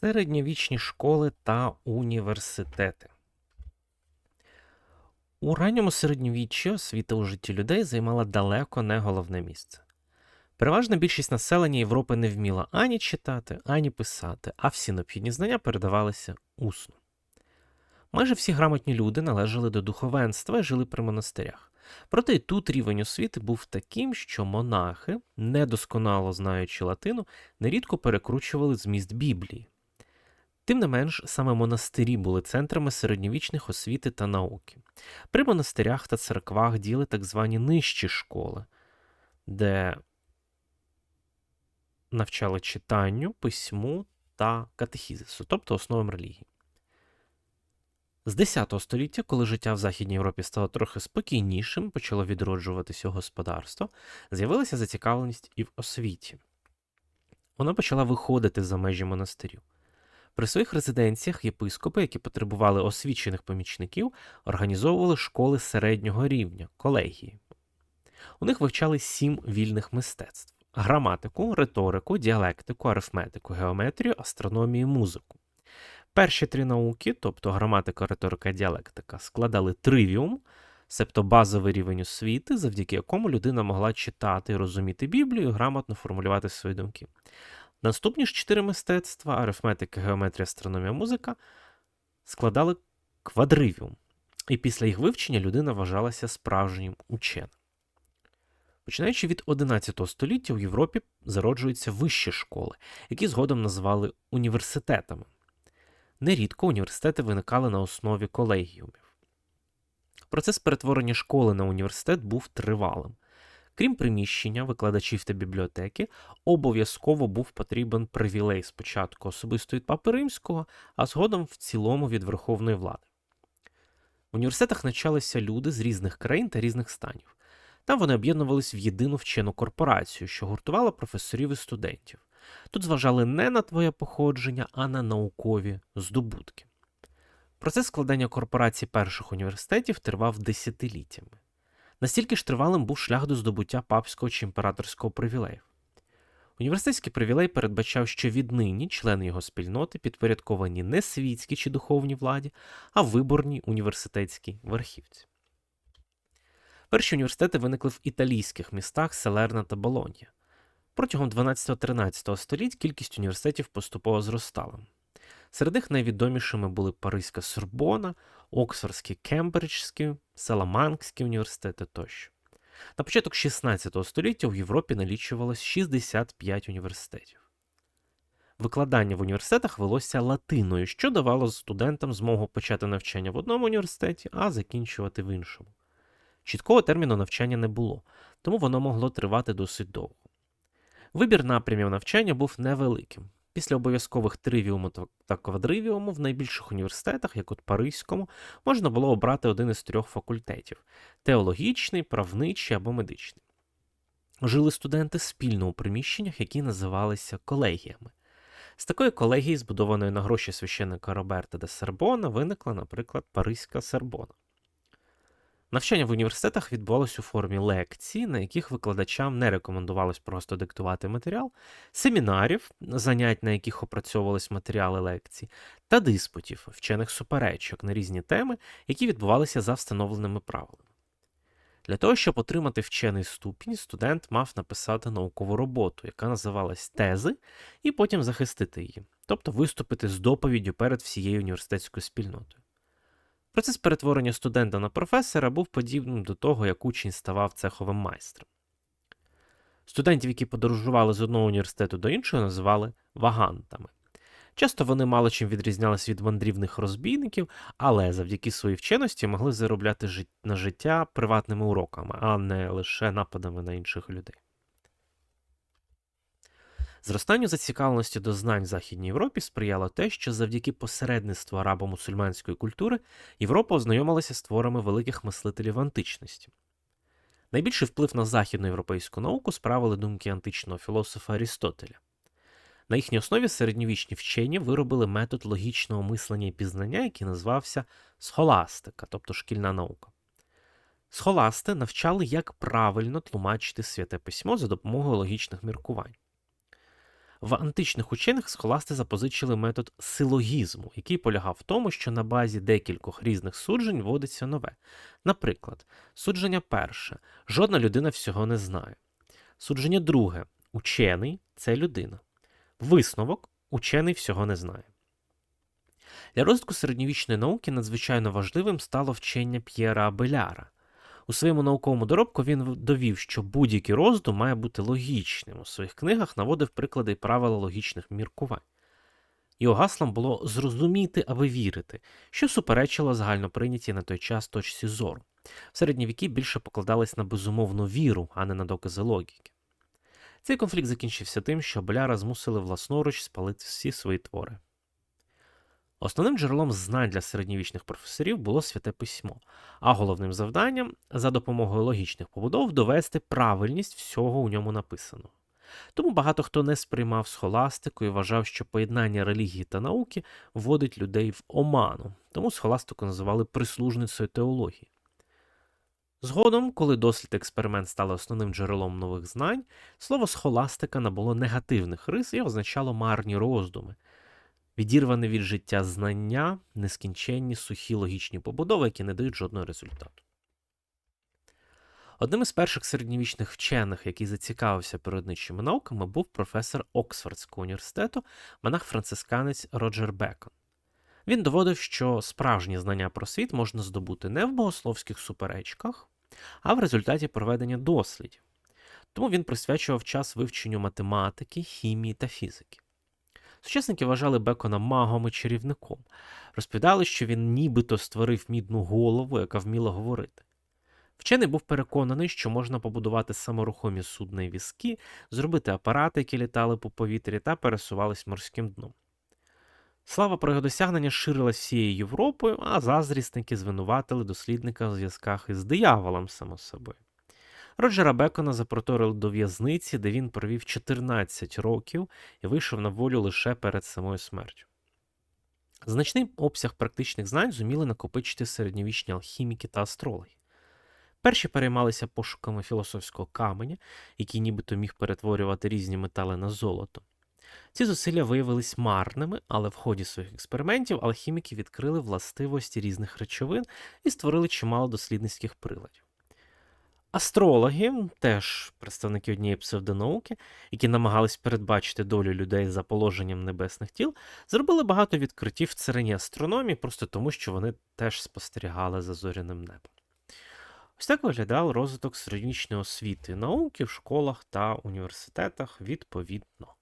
Середньовічні школи та університети. У ранньому середньовіччі освіта у житті людей займала далеко не головне місце. Переважна більшість населення Європи не вміла ані читати, ані писати, а всі необхідні знання передавалися усно. Майже всі грамотні люди належали до духовенства і жили при монастирях. Проте й тут рівень освіти був таким, що монахи, недосконало знаючи латину, нерідко перекручували зміст Біблії. Тим не менш, саме монастирі були центрами середньовічних освіти та науки. При монастирях та церквах діли так звані нижчі школи, де навчали читанню, письму та катехізису, тобто основам релігії. З X століття, коли життя в Західній Європі стало трохи спокійнішим, почало відроджуватися господарство, з'явилася зацікавленість і в освіті. Вона почала виходити за межі монастирів. При своїх резиденціях єпископи, які потребували освічених помічників, організовували школи середнього рівня, колегії. У них вивчали сім вільних мистецтв: граматику, риторику, діалектику, арифметику, геометрію, астрономію, музику. Перші три науки, тобто граматика, риторика, діалектика, складали тривіум, себто базовий рівень освіти, завдяки якому людина могла читати і розуміти Біблію і грамотно формулювати свої думки. Наступні ж чотири мистецтва арифметика, геометрія, астрономія, музика складали квадривіум, і після їх вивчення людина вважалася справжнім ученим. Починаючи від 11 століття у Європі зароджуються вищі школи, які згодом назвали університетами. Нерідко університети виникали на основі колегіумів. Процес перетворення школи на університет був тривалим. Крім приміщення, викладачів та бібліотеки, обов'язково був потрібен привілей спочатку особисто від Папи Римського, а згодом в цілому від верховної влади. В університетах навчалися люди з різних країн та різних станів. Там вони об'єднувались в єдину вчену корпорацію, що гуртувала професорів і студентів. Тут зважали не на твоє походження, а на наукові здобутки. Процес складання корпорацій перших університетів тривав десятиліттями. Настільки ж тривалим був шлях до здобуття папського чи імператорського привілеїв. Університетський привілей передбачав, що віднині члени його спільноти підпорядковані не світській чи духовній владі, а виборній університетській верхівці. Перші університети виникли в італійських містах Селерна та Болонья. Протягом 12-13 століть кількість університетів поступово зростала. Серед них найвідомішими були Паризька Сорбона, Оксфордський Кембриджський, Саламанкський університети тощо. На початок 16 століття в Європі налічувалось 65 університетів. Викладання в університетах велося латиною, що давало студентам змогу почати навчання в одному університеті, а закінчувати в іншому. Чіткого терміну навчання не було, тому воно могло тривати досить довго. Вибір напрямів навчання був невеликим. Після обов'язкових тривіуму та квадривіуму в найбільших університетах, як от Паризькому, можна було обрати один із трьох факультетів теологічний, правничий або медичний. Жили студенти спільно у приміщеннях, які називалися колегіями. З такої колегії, збудованої на гроші священника Роберта де Сербона, виникла, наприклад, Паризька Сербона. Навчання в університетах відбувалось у формі лекцій, на яких викладачам не рекомендувалось просто диктувати матеріал, семінарів, занять, на яких опрацьовувались матеріали лекцій, та диспутів, вчених суперечок на різні теми, які відбувалися за встановленими правилами. Для того, щоб отримати вчений ступінь, студент мав написати наукову роботу, яка називалась тези, і потім захистити її, тобто виступити з доповіддю перед всією університетською спільнотою. Процес перетворення студента на професора був подібним до того, як учень ставав цеховим майстром. Студентів, які подорожували з одного університету до іншого, називали вагантами. Часто вони мало чим відрізнялись від мандрівних розбійників, але завдяки своїй вченості могли заробляти на життя приватними уроками, а не лише нападами на інших людей. Зростанню зацікавленості до знань в Західній Європі сприяло те, що завдяки посередництву арабо-мусульманської культури Європа ознайомилася з творами великих мислителів античності. Найбільший вплив на західноєвропейську науку справили думки античного філософа Арістотеля. На їхній основі середньовічні вчені виробили метод логічного мислення і пізнання, який називався схоластика, тобто шкільна наука. Схоласти навчали, як правильно тлумачити святе письмо за допомогою логічних міркувань. В античних учених схоласти запозичили метод силогізму, який полягав в тому, що на базі декількох різних суджень вводиться нове. Наприклад, судження перше жодна людина всього не знає. Судження друге учений це людина. Висновок учений всього не знає. Для розвитку середньовічної науки надзвичайно важливим стало вчення П'єра Абеляра. У своєму науковому доробку він довів, що будь-який роздум має бути логічним. У своїх книгах наводив приклади і правила логічних міркувань. Його гаслом було зрозуміти, аби вірити, що суперечило загально прийнятій на той час точці зору. В середні віки більше покладались на безумовну віру, а не на докази логіки. Цей конфлікт закінчився тим, що Беляра змусили власноруч спалити всі свої твори. Основним джерелом знань для середньовічних професорів було святе письмо, а головним завданням за допомогою логічних побудов довести правильність всього у ньому написаного. Тому багато хто не сприймав схоластику і вважав, що поєднання релігії та науки вводить людей в оману, тому схоластику називали прислужницею теології. Згодом, коли дослід експеримент стали основним джерелом нових знань, слово схоластика набуло негативних рис і означало марні роздуми, відірване від життя знання, нескінченні сухі логічні побудови, які не дають жодного результату. Одним із перших середньовічних вчених, який зацікавився природничими науками, був професор Оксфордського університету, монах-францисканець Роджер Бекон. Він доводив, що справжні знання про світ можна здобути не в богословських суперечках, а в результаті проведення дослідів. Тому він присвячував час вивченню математики, хімії та фізики. Сучасники вважали Бекона магом і чарівником, розповідали, що він нібито створив мідну голову, яка вміла говорити. Вчений був переконаний, що можна побудувати саморухомі судна і візки, зробити апарати, які літали по повітрі та пересувались морським дном. Слава про його досягнення ширилась всією Європою, а заздрісники звинуватили дослідника в зв'язках із дияволом, само собою. Роджера Бекона запроторили до в'язниці, де він провів 14 років і вийшов на волю лише перед самою смертю. Значний обсяг практичних знань зуміли накопичити середньовічні алхіміки та астрологи. Перші переймалися пошуками філософського каменя, який нібито міг перетворювати різні метали на золото. Ці зусилля виявились марними, але в ході своїх експериментів алхіміки відкрили властивості різних речовин і створили чимало дослідницьких приладів. Астрологи, теж представники однієї псевдонауки, які намагались передбачити долю людей за положенням небесних тіл, зробили багато відкриттів в царині астрономії, просто тому, що вони теж спостерігали за зоряним небом. Ось так виглядав розвиток середнічної освіти науки в школах та університетах відповідно.